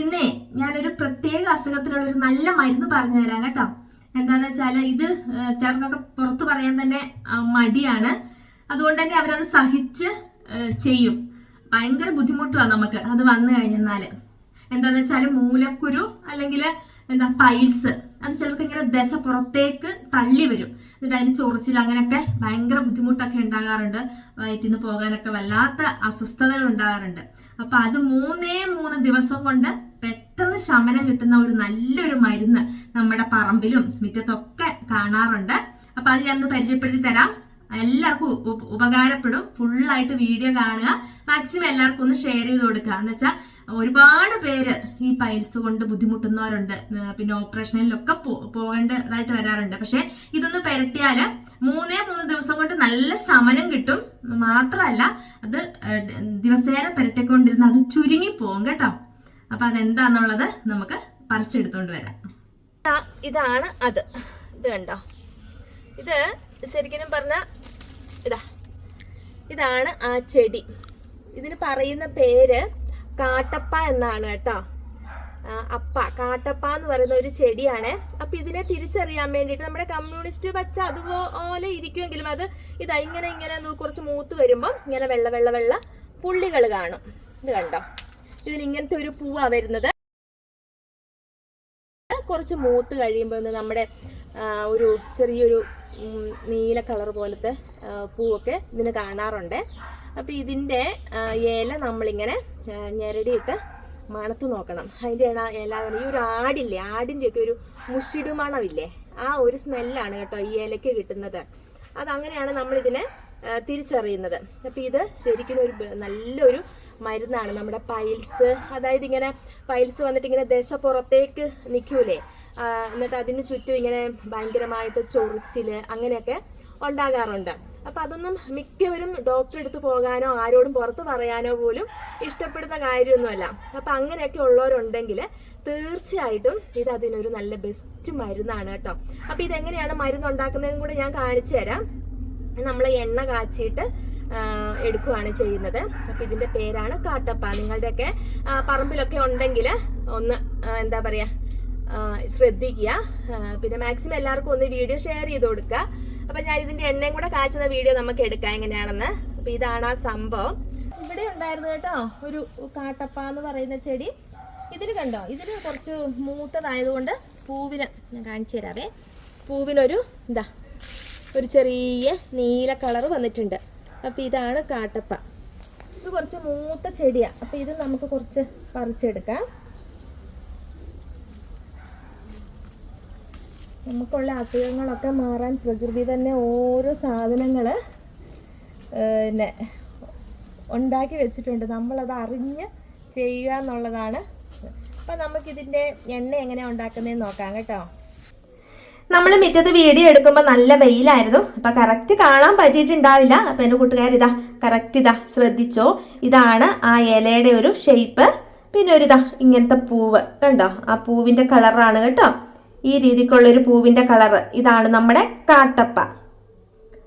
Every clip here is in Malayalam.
ഇന്നേ ഞാനൊരു പ്രത്യേക അസുഖത്തിനുള്ള ഒരു നല്ല മരുന്ന് പറഞ്ഞു തരാം കേട്ടോ. എന്താന്ന് വെച്ചാൽ ഇത് ചേർന്നൊക്കെ പുറത്തു പറയാൻ തന്നെ മടിയാണ്. അതുകൊണ്ട് തന്നെ അവരത് സഹിച്ച് ചെയ്യും. ഭയങ്കര ബുദ്ധിമുട്ടുമാണ് നമുക്ക് അത് വന്നു കഴിഞ്ഞാൽ. എന്താന്ന് വെച്ചാൽ മൂലക്കുരു അല്ലെങ്കിൽ എന്താ പൈൽസ്. അത് ചിലർക്ക് ഇങ്ങനെ ദശ പുറത്തേക്ക് തള്ളി വരും. എന്നിട്ട് അതിന് ചൊറിച്ചിൽ അങ്ങനെയൊക്കെ ഭയങ്കര ബുദ്ധിമുട്ടൊക്കെ ഉണ്ടാകാറുണ്ട്. വയറ്റിൽ നിന്ന് പോകാനൊക്കെ വല്ലാത്ത അസ്വസ്ഥതകൾ ഉണ്ടാകാറുണ്ട്. അപ്പൊ അത് മൂന്നേ മൂന്ന് ദിവസം കൊണ്ട് പെട്ടെന്ന് ശമനം കിട്ടുന്ന ഒരു നല്ലൊരു മരുന്ന് നമ്മുടെ പറമ്പിലും മുറ്റത്തൊക്കെ കാണാറുണ്ട്. അപ്പൊ അത് ഞാൻ പരിചയപ്പെടുത്തി തരാം. എല്ലാവർക്കും ഉപകാരപ്പെടും. ഫുള്ളായിട്ട് വീഡിയോ കാണുക. മാക്സിമം എല്ലാവർക്കും ഒന്ന് ഷെയർ ചെയ്ത് കൊടുക്കുക. എന്ന് വെച്ചാൽ ഒരുപാട് പേര് ഈ പൈൽസ് കൊണ്ട് ബുദ്ധിമുട്ടുന്നവരുണ്ട്. പിന്നെ ഓപ്പറേഷനിലൊക്കെ പോകേണ്ടതായിട്ട് വരാറുണ്ട്. പക്ഷെ ഇതൊന്ന് പെരട്ടിയാൽ മൂന്നേ മൂന്ന് ദിവസം കൊണ്ട് നല്ല ശമനം കിട്ടും. മാത്രമല്ല അത് ദിവസേന പെരട്ടിക്കൊണ്ടിരുന്ന അത് ചുരുങ്ങി പോകും കേട്ടോ. അപ്പൊ അതെന്താന്നുള്ളത് നമുക്ക് പറിച്ചെടുത്തോണ്ട് വരാം. ഇതാണ് അത്. ഇത് കണ്ടോ? ഇത് ശരിക്കും പറഞ്ഞ ഇതാ. ഇതാണ് ആ ചെടി. ഇതിന് പറയുന്ന പേര് കാട്ടപ്പ എന്നാണ് കേട്ടോ. അപ്പ. കാട്ടപ്പ എന്ന് പറയുന്ന ഒരു ചെടിയാണ്. അപ്പൊ ഇതിനെ തിരിച്ചറിയാൻ വേണ്ടിയിട്ട് നമ്മുടെ കമ്മ്യൂണിസ്റ്റ് പച്ച അതുപോലെ ഇരിക്കുമെങ്കിലും അത് ഇതാ ഇങ്ങനെ ഇങ്ങനെ കുറച്ച് മൂത്ത് വരുമ്പോൾ ഇങ്ങനെ വെള്ള വെള്ള വെള്ള പുള്ളികൾ കാണും. ഇത് കണ്ടോ? ഇതിന് ഇങ്ങനത്തെ ഒരു പൂവാ വരുന്നത്. കുറച്ച് മൂത്ത് കഴിയുമ്പോൾ നമ്മുടെ ഒരു ചെറിയൊരു നീല കളർ പോലത്തെ പൂവൊക്കെ ഇതിന് കാണാറുണ്ട്. അപ്പോൾ ഇതിന്റെ ഇല നമ്മളിങ്ങനെ ഞെരടിയിട്ട് മണത്ത് നോക്കണം. അതിന്റെ ഇല ഇല ഈ ഒരു ആടില്ലേ ആടിന്റെയൊക്കെ ഒരു മുഷിടു മണമില്ലേ ആ ഒരു സ്മെല്ലാണ് കേട്ടോ ഈ ഇലയ്ക്ക് കിട്ടുന്നത്. അതങ്ങനെയാണ് നമ്മളിതിനെ തിരിച്ചറിയുന്നത്. അപ്പം ഇത് ശരിക്കും ഒരു നല്ലൊരു മരുന്നാണ് നമ്മുടെ പൈൽസ്. അതായത് ഇങ്ങനെ പൈൽസ് വന്നിട്ട് ഇങ്ങനെ ദശ പുറത്തേക്ക് നിൽക്കൂലേ എന്നിട്ട് അതിന് ചുറ്റും ഇങ്ങനെ ഭയങ്കരമായിട്ട് ചൊറിച്ചിൽ അങ്ങനെയൊക്കെ ഉണ്ടാകാറുണ്ട്. അപ്പം അതൊന്നും മിക്കവരും ഡോക്ടറെ അടുത്ത് പോകാനോ ആരോടും പുറത്ത് പറയാനോ പോലും ഇഷ്ടപ്പെടുന്ന കാര്യമൊന്നുമല്ല. അപ്പം അങ്ങനെയൊക്കെ ഉള്ളവരുണ്ടെങ്കിൽ തീർച്ചയായിട്ടും ഇത് അതിനൊരു നല്ല ബെസ്റ്റ് മരുന്നാണ് കേട്ടോ. അപ്പം ഇതെങ്ങനെയാണ് മരുന്ന് ഉണ്ടാക്കുന്നതെന്നും കൂടെ ഞാൻ കാണിച്ചു തരാം. നമ്മൾ എണ്ണ കാച്ചിയിട്ട് എടുക്കുകയാണ് ചെയ്യുന്നത്. അപ്പം ഇതിന്റെ പേരാണ് കാട്ടപ്പ. നിങ്ങളുടെയൊക്കെ പറമ്പിലൊക്കെ ഉണ്ടെങ്കിൽ ഒന്ന് എന്താ പറയുക ശ്രദ്ധിക്കുക. പിന്നെ മാക്സിമം എല്ലാവർക്കും ഒന്ന് വീഡിയോ ഷെയർ ചെയ്ത് കൊടുക്കുക. അപ്പം ഞാൻ ഇതിന്റെ എണ്ണയും കൂടെ കാച്ചുന്ന വീഡിയോ നമുക്ക് എടുക്കാം എങ്ങനെയാണെന്ന്. അപ്പം ഇതാണ് ആ സംഭവം. ഇവിടെ ഉണ്ടായിരുന്നു കേട്ടോ ഒരു കാട്ടപ്പ എന്ന് പറയുന്ന ചെടി. ഇതിൽ കണ്ടോ? ഇതിൽ കുറച്ച് മൂത്തതായതുകൊണ്ട് പൂവിന് ഞാൻ കാണിച്ചു തരാവേ. പൂവിനൊരു എന്താ ഒരു ചെറിയ നീല കളർ വന്നിട്ടുണ്ട്. അപ്പം ഇതാണ് കാട്ടപ്പ. ഇത് കുറച്ച് മൂത്ത ചെടിയാണ് അപ്പം ഇത് നമുക്ക് കുറച്ച് പറിച്ചെടുക്കാം. നമുക്കുള്ള അസുഖങ്ങളൊക്കെ മാറാൻ പ്രകൃതി തന്നെ ഓരോ സാധനങ്ങൾ പിന്നെ ഉണ്ടാക്കി വെച്ചിട്ടുണ്ട്. നമ്മളത് അറിഞ്ഞ് ചെയ്യുക എന്നുള്ളതാണ്. അപ്പം നമുക്കിതിന്റെ എണ്ണ എങ്ങനെയാണ് ഉണ്ടാക്കുന്നതെന്ന് നോക്കാം കേട്ടോ. നമ്മൾ മിറ്റത്ത് വീഡിയോ എടുക്കുമ്പോൾ നല്ല വെയിലായിരുന്നു. അപ്പം കറക്റ്റ് കാണാൻ പറ്റിയിട്ടുണ്ടാവില്ല. അപ്പം എന്റെ കൂട്ടുകാർ ഇതാ കറക്റ്റ് ഇതാ ശ്രദ്ധിച്ചോ? ഇതാണ് ആ ഇലയുടെ ഒരു ഷേപ്പ് പിന്നെ ഒരു ഇതാ ഇങ്ങനത്തെ പൂവ്. കണ്ടോ? ആ പൂവിന്റെ കളറാണ് കേട്ടോ. ഈ രീതിക്കുള്ളൊരു പൂവിന്റെ കളറ് ഇതാണ് നമ്മുടെ കാട്ടപ്പ.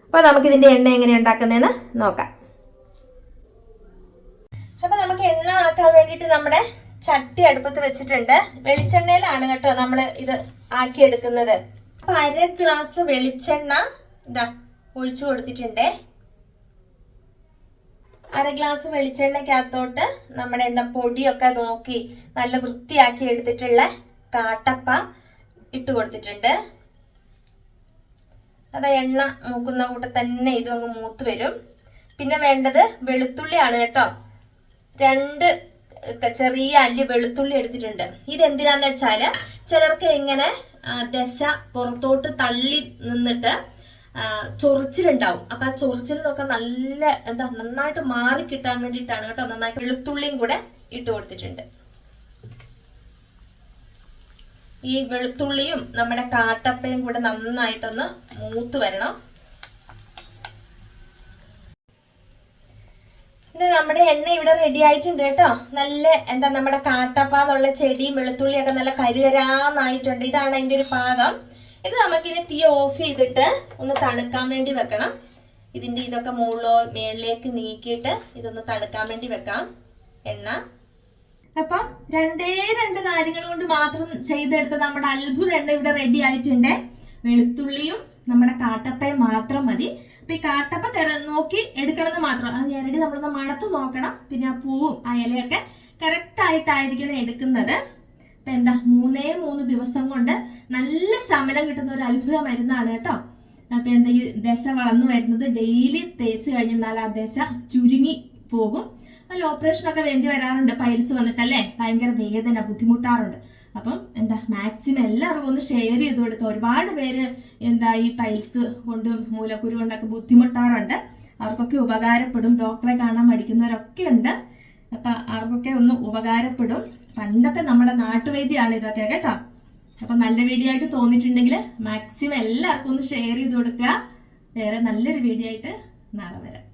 അപ്പോൾ നമുക്കിതിന്റെ എണ്ണ എങ്ങനെ ഉണ്ടാക്കുന്നതെന്ന് നോക്കാം. അപ്പൊ നമുക്ക് എണ്ണ ആക്കാൻ വേണ്ടിയിട്ട് നമ്മുടെ ചട്ടി അടുപ്പത്ത് വെച്ചിട്ടുണ്ട്. വെളിച്ചെണ്ണയിലാണ് കേട്ടോ നമ്മൾ ഇത് ആക്കിയെടുക്കുന്നത്. അപ്പൊ അര ഗ്ലാസ് വെളിച്ചെണ്ണ ഇതാ ഒഴിച്ചു കൊടുത്തിട്ടുണ്ട്. അര ഗ്ലാസ് വെളിച്ചെണ്ണയ്ക്കകത്തോട്ട് നമ്മുടെ എന്താ പൊടിയൊക്കെ നോക്കി നല്ല വൃത്തിയാക്കി എടുത്തിട്ടുള്ള കാട്ടപ്പ. ഇട്ട് കൊടുത്തിട്ടുണ്ട്. അത് എണ്ണ മൂക്കുന്ന കൂട്ടം തന്നെ ഇതും അങ്ങ് മൂത്ത് വരും. പിന്നെ വേണ്ടത് വെളുത്തുള്ളിയാണ് കേട്ടോ. രണ്ട് ചെറിയ അല്ലി വെളുത്തുള്ളി എടുത്തിട്ടുണ്ട്. ഇത് എന്തിനാന്ന് വെച്ചാൽ ചിലർക്ക് എങ്ങനെ ദശ പുറത്തോട്ട് തള്ളി നിന്നിട്ട് ചൊറിച്ചിലുണ്ടാവും. അപ്പൊ ആ ചൊറിച്ചിലിനൊക്കെ നല്ല എന്താ നന്നായിട്ട് മാറി കിട്ടാൻ വേണ്ടിയിട്ടാണ് കേട്ടോ നന്നായിട്ട് വെളുത്തുള്ളിയും കൂടെ ഇട്ട് കൊടുത്തിട്ടുണ്ട്. ഈ വെളുത്തുള്ളിയും നമ്മുടെ കാട്ടപ്പയും കൂടെ നന്നായിട്ടൊന്ന് മൂത്ത് വരണം. ഇത് നമ്മുടെ എണ്ണ ഇവിടെ റെഡി ആയിട്ടുണ്ട് കേട്ടോ. നല്ല എന്താ നമ്മുടെ കാട്ടപ്പ എന്നുള്ള ചെടിയും വെളുത്തുള്ളിയൊക്കെ നല്ല കരുകരാന്നായിട്ടുണ്ട് ഇതാണ് അതിന്റെ ഒരു പാകം. ഇത് നമുക്കിനി തീ ഓഫ് ചെയ്തിട്ട് ഒന്ന് തണുക്കാൻ വേണ്ടി വെക്കണം. ഇതിന്റെ ഇതൊക്കെ മുകളിലോ മേളിലേക്ക് നീക്കിയിട്ട് ഇതൊന്ന് തണുക്കാൻ വേണ്ടി വെക്കാം. എണ്ണ. അപ്പൊ രണ്ടേ രണ്ട് കാര്യങ്ങൾ കൊണ്ട് മാത്രം ചെയ്തെടുത്ത നമ്മുടെ അത്ഭുത എണ്ണ ഇവിടെ റെഡി ആയിട്ടുണ്ട്. വെളുത്തുള്ളിയും നമ്മുടെ കാട്ടപ്പയും മാത്രം മതി. അപ്പൊ ഈ കാട്ടപ്പ തെര നോക്കി എടുക്കണമെന്ന് മാത്രം. അത് ഞെരടി നമ്മളൊന്ന് മണത്ത് നോക്കണം. പിന്നെ ആ പൂവും ആ ഇലയൊക്കെ കറക്റ്റ് ആയിട്ടായിരിക്കണം എടുക്കുന്നത്. അപ്പൊ എന്താ മൂന്നേ മൂന്ന് ദിവസം കൊണ്ട് നല്ല ശമനം കിട്ടുന്ന ഒരു അത്ഭുത മരുന്നാണ് കേട്ടോ. അപ്പൊ എന്താ ഈ ദശ വളർന്നു വരുന്നത്? ഡെയിലി തേച്ച് കഴിഞ്ഞാൽ ആ ദശ ചുരുങ്ങി പോകും. അതിൽ ഓപ്പറേഷനൊക്കെ വേണ്ടി വരാറുണ്ട്. പൈൽസ് വന്നിട്ടല്ലേ? ഭയങ്കര വേദന ബുദ്ധിമുട്ടാറുണ്ട്. അപ്പം എന്താ മാക്സിമം എല്ലാവർക്കും ഒന്ന് ഷെയർ ചെയ്ത് കൊടുത്ത് ഒരുപാട് പേര് എന്താ ഈ പൈൽസ് കൊണ്ടും മൂലക്കുരു കൊണ്ടൊക്കെ ബുദ്ധിമുട്ടാറുണ്ട്. അവർക്കൊക്കെ ഉപകാരപ്പെടും. ഡോക്ടറെ കാണാൻ മടിക്കുന്നവരൊക്കെ ഉണ്ട്. അപ്പം അവർക്കൊക്കെ ഒന്ന് ഉപകാരപ്പെടും. പണ്ടത്തെ നമ്മുടെ നാട്ടുവൈദ്യമാണ് ഇതൊക്കെ കേട്ടോ. അപ്പൊ നല്ല വീഡിയോ ആയിട്ട് തോന്നിയിട്ടുണ്ടെങ്കിൽ മാക്സിമം എല്ലാവർക്കും ഒന്ന് ഷെയർ ചെയ്ത് കൊടുക്കുക. വേറെ നല്ലൊരു വീഡിയോ ആയിട്ട് നാളെ വരാം.